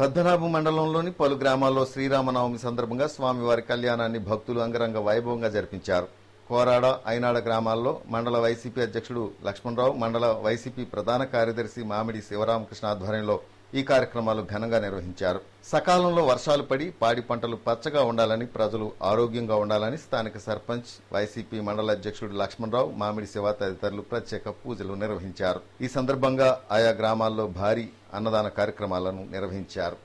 పద్మనాభ మండలంలోని పలు గ్రామాల్లో శ్రీరామనవమి సందర్భంగా స్వామివారి కళ్యాణాన్ని భక్తులు అంగరంగ వైభవంగా జరిపించారు. కోరాడ ఐనాడ గ్రామాల్లో మండల వైసీపీ అధ్యక్షుడు లక్ష్మణరావు మండల వైసీపీ ప్రధాన కార్యదర్శి మామిడి శివరామకృష్ణ ఆధ్వర్యంలో ఈ కార్యక్రమాలు ఘనంగా నిర్వహించారు. సకాలంలో వర్షాలు పడి పాడి పంటలు పచ్చగా ఉండాలని ప్రజలు ఆరోగ్యంగా ఉండాలని స్థానిక సర్పంచ్ వైసీపీ మండల అధ్యక్షుడు లక్ష్మణరావు మామిడి శివ తదితరులు ప్రత్యేక పూజలు నిర్వహించారు. ఈ సందర్భంగా ఆయా గ్రామాల్లో భారీ అన్నదాన కార్యక్రమాలను నిర్వహించారు.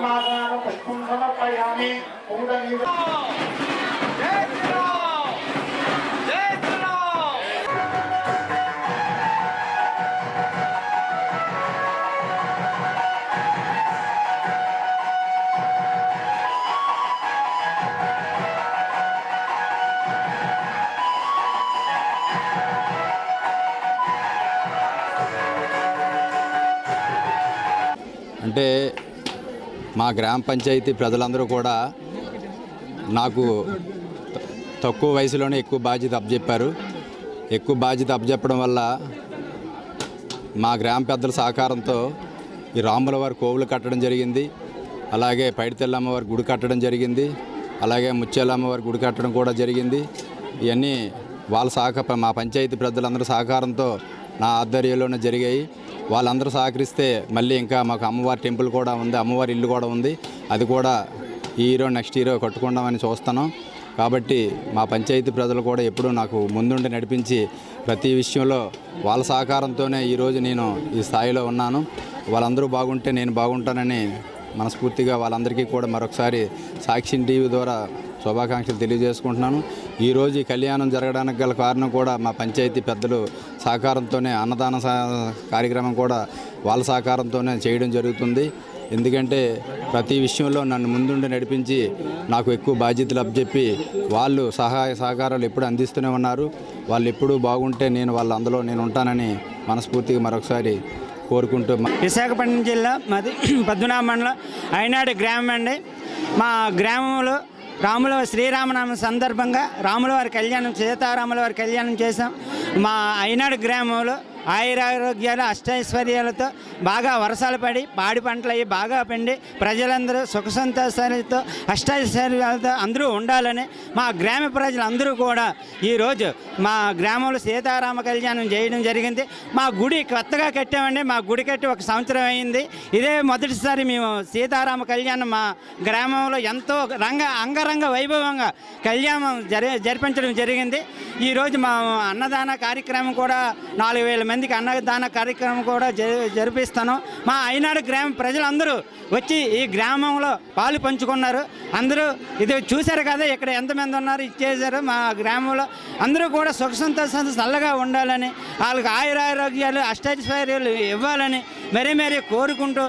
마사하고 싶은 산업과 향이 공단이 అంటే మా గ్రామ పంచాయతీ ప్రజలందరూ కూడా నాకు తక్కువ వయసులోనే ఎక్కువ బాధ్యత అప్పచెప్పారు. ఎక్కువ బాధ్యత అప్పచెప్పడం వల్ల మా గ్రామ పెద్దల సహకారంతో ఈ రాముల వారి కోవులు కట్టడం జరిగింది. అలాగే పైడితెల్లమ్మ వారి గుడి కట్టడం జరిగింది. అలాగే ముచ్చేలమ్మ వారి గుడి కట్టడం కూడా జరిగింది. ఇవన్నీ వాళ్ళ సహక మా పంచాయతీ పెద్దలందరూ సహకారంతో నా ఆధ్వర్యంలోనే జరిగాయి. వాళ్ళందరూ సహకరిస్తే మళ్ళీ ఇంకా మాకు అమ్మవారి టెంపుల్ కూడా ఉంది అమ్మవారి ఇల్లు కూడా ఉంది. అది కూడా ఈ హీరో నెక్స్ట్ హీరో కట్టుకుందామని చూస్తున్నాం. కాబట్టి మా పంచాయతీ ప్రజలు కూడా ఎప్పుడూ నాకు ముందుండి నడిపించి ప్రతి విషయంలో వాళ్ళ సహకారంతోనే ఈరోజు నేను ఈ స్థాయిలో ఉన్నాను. వాళ్ళందరూ బాగుంటే నేను బాగుంటానని మనస్ఫూర్తిగా వాళ్ళందరికీ కూడా మరొకసారి సాక్షిన్ టీవీ ద్వారా శుభాకాంక్షలు తెలియజేసుకుంటున్నాను. ఈరోజు ఈ కళ్యాణం జరగడానికి గల కారణం కూడా మా పంచాయతీ పెద్దలు సహకారంతోనే అన్నదాన కార్యక్రమం కూడా వాళ్ళ సహకారంతోనే చేయడం జరుగుతుంది. ఎందుకంటే ప్రతి విషయంలో నన్ను ముందుండి నడిపించి నాకు ఎక్కువ బాధ్యతలు అప్పచెప్పి వాళ్ళు సహాయ సహకారాలు ఎప్పుడు అందిస్తూనే ఉన్నారు. వాళ్ళు ఎప్పుడూ బాగుంటే నేను వాళ్ళ అందులో నేను ఉంటానని మనస్ఫూర్తిగా మరొకసారి కోరుకుంటూ విశాఖపట్నం జిల్లా మాది పద్మనాభ మండలం. అయినాడు గ్రామం అండి. మా గ్రామంలో రాముల శ్రీరామనామ సందర్భంగా రాముల వారి కళ్యాణం సీతారాముల వారి కళ్యాణం చేశాం. మా అయినాడు గ్రామంలో ఆయురారోగ్యాలు అష్టైశ్వర్యాలతో బాగా వర్షాలు పడి పాడి పంటలు అవి బాగా పండి ప్రజలందరూ సుఖ సంతోషాలతో అష్టైశ్వర్యాలతో అందరూ ఉండాలని మా గ్రామ ప్రజలందరూ కూడా ఈరోజు మా గ్రామంలో సీతారామ కళ్యాణం చేయడం జరిగింది. మా గుడి కొత్తగా కట్టామండి. మా గుడి కట్టి ఒక సంవత్సరం అయింది. ఇదే మొదటిసారి మేము సీతారామ కళ్యాణం మా గ్రామంలో ఎంతో రంగ అంగరంగ వైభవంగా కళ్యాణం జరి జరిపించడం జరిగింది. ఈరోజు మా అన్నదాన కార్యక్రమం కూడా నాలుగు వేల మందికి అన్నదాన కార్యక్రమం కూడా జరిపిస్తాను. మా అయినాడు గ్రామ ప్రజలందరూ వచ్చి ఈ గ్రామంలో పాలు పంచుకున్నారు. అందరూ ఇది చూశారు కదా ఇక్కడ ఎంతమంది ఉన్నారు ఇచ్చేసారు మా గ్రామంలో. అందరూ కూడా సుఖ సంతోషం చల్లగా ఉండాలని వాళ్ళకి ఆయురారోగ్యాలు అష్టైశ్వర్యాలు ఇవ్వాలని మరీ మరీ కోరుకుంటూ